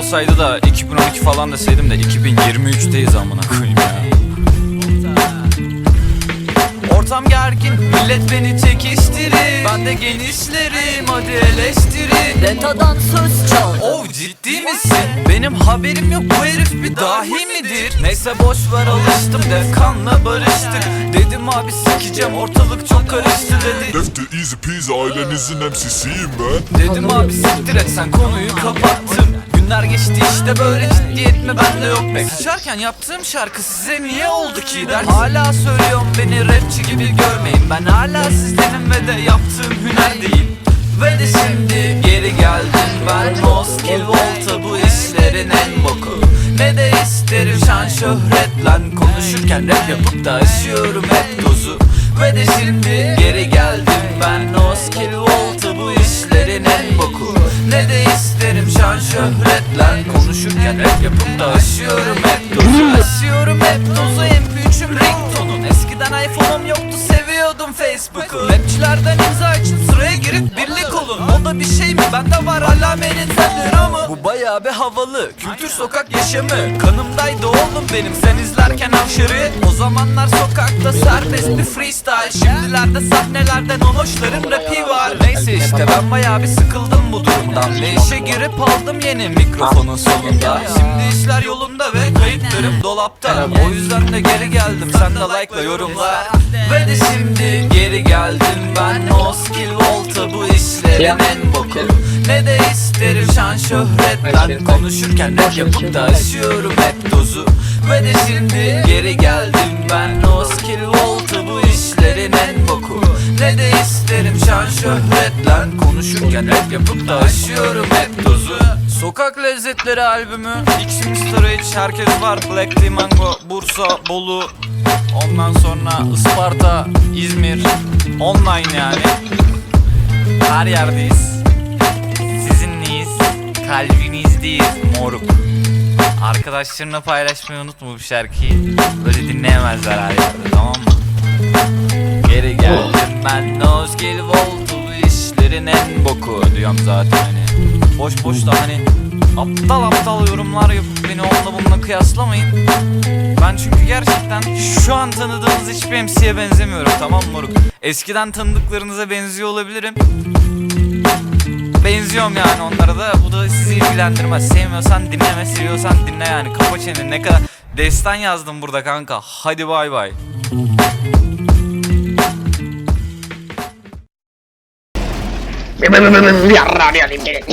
olsaydı da 2012 falan deseydim de 2023'teyiz amına koyayım ya. Ortam gergin, millet beni çekiştirir. Ben de genişlerim, hadi eleştirin. Betadan söz çal. Oh ciddi misin? Benim haberim yok bu herif bir dahi midir? Neyse boş ver alıştım Defkan'la barıştık. Dedim abi sikeceğim ortalık çok karıştı dedi. Defter easy peasy ailenizin MC'siyim ben. Dedim abi siktir et sen konuyu kapattım Günler geçti işte böyle ciddiyet mi bende yok. Pek Sıçarken yaptığım şarkı size niye oldu ki? Der Hala söylüyorum beni rapçi gibi görmeyin. Ben hala sizdenim ve de yaptığım hüner değil. Ve de şimdi geri geldim ben. No skill volta bu işlerin en boku. Ne de isterim şan şöhret lan Konuşurken rap yapıp da aşıyorum hep dozu Ve de şimdi geri geldim ben. No skill volta bu işlerin en boku. Ne de şan şöhret lan Konuşurken rap yapıp da aşıyorum hep dozu. Aşıyorum hep dozu MP3'üm ringtonun Eskiden iPhone'um yoktu seviyordum Facebook'u. Rapçilerden imza için sıraya girip birlik olun. O da bir şey mi? Bende var mı Bu bayağı bir havalı. Kültür sokak yaşamı. Kanımdaydı oğlum benim. Sen izlerken aşırı O zamanlar sokakta serbest bir freestyle. Şimdilerde sahnelerde nonoşların rapi var. Neyse işte ben bayağı bir sıkıldım bu durumdan. Ve işe girip aldım yeni mikrofonun solunda Şimdi işler yolunda ve kayıtlarım dolapta. O yüzden de geri geldim. Sen de like'la yorumla. Ve de şimdi geri geldim ben. No skill volta bu işlerin en boku Ne de isterim şan şöhretten Konuşurken rap yapıp da aşıyorum hep dozu Ve de şimdi geri geldim ben. No skill bu işlerin en boku. Ne de isterim şan şöhretten Konuşurken rap yapıp da aşıyorum hep dozu Sokak Lezzetleri albümü. X'in Storage herkes var. Black Tea Mango, Bursa, Bolu. Ondan sonra Isparta, İzmir. Online yani Her yerdeyiz. Sizinleyiz. Kalbinizdeyiz. Moruk. Arkadaşlarına paylaşmayı unutma bu şarkıyı. Böyle dinleyemezler her yerde tamam mı? Geri geldim ben no skill voltu işlerin en boku. Diyorum zaten hani. Boş boş da hani aptal aptal yorumlar yapıp beni onunla bununla kıyaslamayın. Ben çünkü gerçekten şu an tanıdığınız hiçbir MC'ye benzemiyorum tamam mı moruk? Eskiden tanıdıklarınıza benziyor olabilirim. Benziyorum yani onlara da. Bu da sizi ilgilendirmez. Sevmiyorsan dinleme seviyorsan dinle yani. Kapa çeneni ne kadar destan yazdım burada kanka. Hadi bay bay. Yarrağı bir alayım gelin.